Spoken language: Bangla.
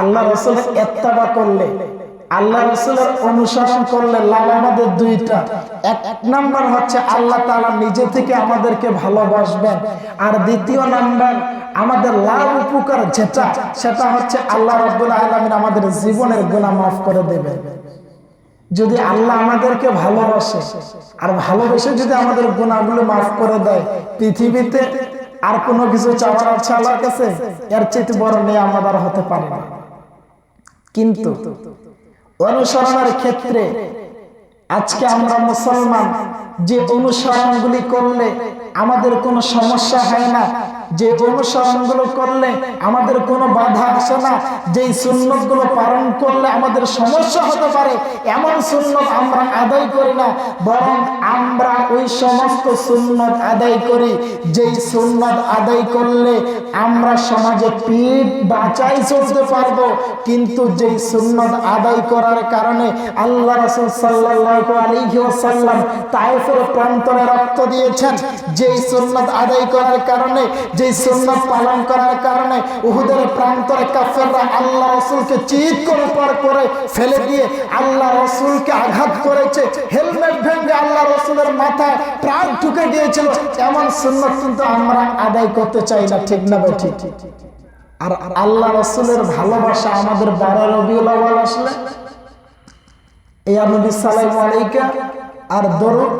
আল্লাহ রসুলের এত্তাবা করলে, আল্লাহ রসুলের অনুসরণ করলে লাভ আমাদের দুইটা। এক এক নাম্বার হচ্ছে আল্লাহ তাআলা নিজে থেকে আমাদেরকে ভালোবাসবেন। আর দ্বিতীয় নাম্বার, আমাদের লাভ উপকার যেটা, সেটা হচ্ছে আল্লাহ রব্বুল আলমিন আমাদের জীবনের গুণা মাফ করে দেবেন। যদি আল্লাহ আমাদেরকে ভালোবাসে, আর ভালোবেসে যদি আমাদের গুণাগুলো মাফ করে দেয়, পৃথিবীতে আর কোনো কিছু চাওয়ার আল্লাহর কাছে, এর চেয়ে বড় নিয়ে আমাদের হতে পারে না। কিন্তু অনুসরণের ক্ষেত্রে আজকে আমরা মুসলমান যে অনুসরণগুলি করলে আমাদের কোনো সমস্যা হয় না। যে অনুসরণগুলো করলে আমাদের কোনো বাধা আসে না। যেই সুন্নতগুলো পালন করলে আমাদের সমস্যা হতে পারে, এমন সুন্নত আমরা আদায় করি না। বরং আমরা ওই সমস্ত সুন্নত আদায় করি। যেই সুন্নত আদায় করলে আমরা সমাজে পিঠ বাঁচাই চলতে পারব। কিন্তু যেই সুন্নত আদায় করার কারণে আল্লাহ রসুল সাল্লাল্লাহু আলাইহি ওয়াসাল্লাম তায়েফের প্রান্তরে রক্ত দিয়েছেন যেই সুন্নত আদায় করার কারণে, যেই সুন্নত পালন করার কারণে উহুদের প্রান্তরে কাফেররা আল্লাহ রসুলকে চিৎ করে পর করে ফেলে দিয়ে আল্লাহ রসুলকে আঘাত করেছে। হেলমেট ভেঙে আল্লাহ রসুলের মাথায় প্রাণ ঢুকে গিয়েছিল এমন সুন্নত কিন্তু আমরা আদায় করতে চাই না, ঠিক না ভাই? ঠিক। আর আল্লাহ রসুলের ভালোবাসা আমাদের বারো রবিউল আসলে। এই নবী সালাইম আলাইকা। আর দরুদ